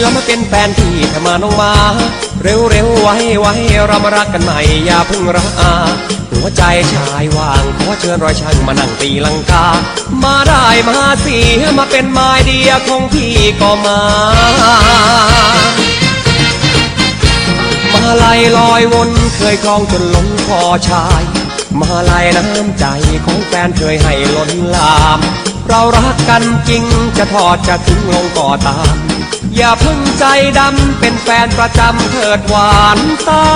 แล้วมาเป็นแฟนพี่ถ้ามาน้องมา เร็วเร็วไว้ไว้เรามารักกันใหม่อย่าเพิ่งรักอาหัวใจชายว่างขอเชิญรอยช่างมานั่งตีลังกา มาได้มาเสียมาเป็นไม้เดียของพี่ก็มา มาลายลอยวนเคยคลองจนล้นคอชาย มาลายน้ำใจของแฟนเคยให้ล้นลามเรารักกันจริงจะทอดจะถึงลงก่อตาม อย่าพึ่งใจดำเป็นแฟนประจำเถิดหวานตา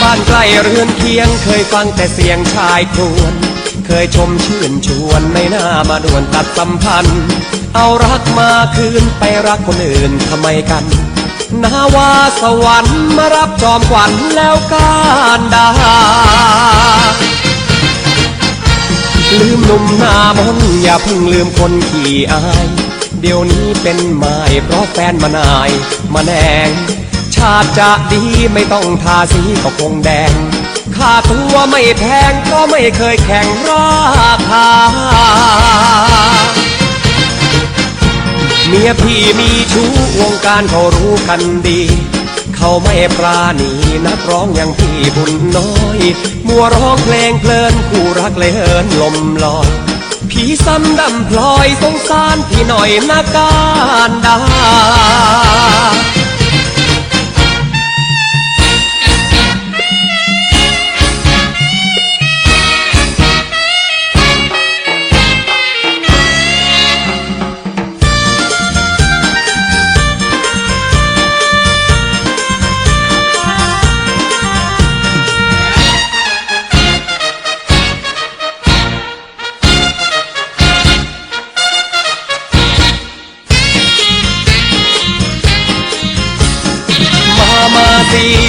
บ้านใกล้เรือนเคียงเคยฟังแต่เสียงชายครวญเคยชมชื่นชวนในหน้ามาด่วนตัดสัมพันธ์ เอารักมาคืนไปรักคนอื่นทำไมกันนาวาสวรรค์มารับจอมขวัญแล้วการดา หนุ่มหน้ามนอย่าเพิ่งลืมคนขี้อาย เดี๋ยวนี้เป็นไม้เพราะแฟนมานายมาแนง ชาติจะดีไม่ต้องทาสีก็คงแดง ค่าตัวไม่แพงก็ไม่เคยแข่งราคาเมียพี่มีชู้วงการเขารู้กันดี เขาไม่ปราณีนักร้องอย่างพี่บุญน้อย มัวร้องเพลงเพลินคู่รักเลยเอินลมลอยผีซ้ำดำพลอยสงสารพี่หน่อยนาการดา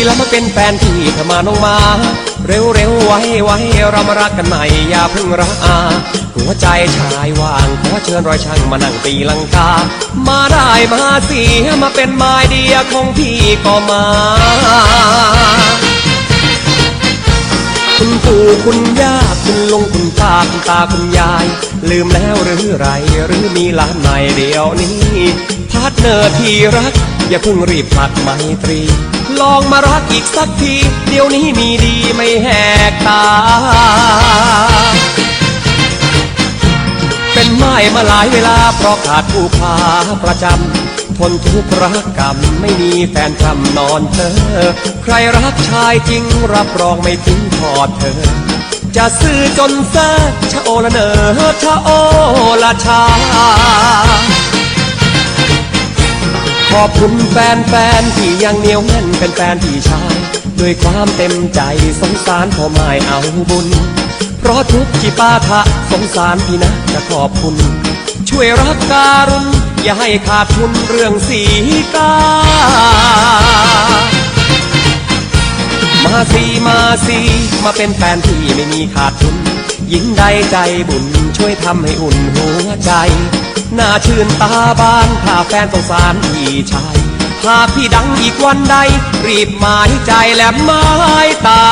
แล้วมาเป็นแฟนพี่ถ้ามาน้องมา เร็วเร็วไว้ไว้เรามารักกันใหม่อย่าเพิ่งรักอาหัวใจชายว่างขอเชิญรอยช่างมานั่งตีลังกา มาได้มาสิมาเป็นไม้เดียของพี่ก็มาคุณปู่คุณย่าคุณลุงคุณป้าคุณตาคุณยาย ลืมแล้วหรือไรหรือมีหลานใหม่เดียวนี้พาร์ทเนอร์ที่รัก อย่าเพิ่งรีบผลัดไมตรี ลองมารักอีกสักที เดี๋ยวนี้มีดีไม่แหกตา เป็นไม้มาหลายเวลาเพราะขาดผู้พาประจำทนทุกข์รักกรรมไม่มีแฟนทำนอนเธอ ใครรักชายจริงรับรองไม่ทิ้งทอดเธอ จะซื้อจนเซอชะโอละเนอชะโอละชา ขอบคุณแฟนๆที่ยังเหนียวแน่นเป็นแฟนพี่ชาย ด้วยความเต็มใจสงสารพ่อไม้เอาบุญ เพราะทุกที่ป้าทะสงสารพี่นะจะขอบคุณ ช่วยรักการุณอย่าให้ขาดทุนเรื่องสีกามาสิมาสิมาเป็นแฟนที่ไม่มีขาดทุน หญิงใดใจบุญช่วยทำให้อุ่นหัวใจน่าชื่นตาบานถ้าแฟนสงสารพี่ชายหากพี่ดังอีกวันใด รีบหมายใจและหมายตา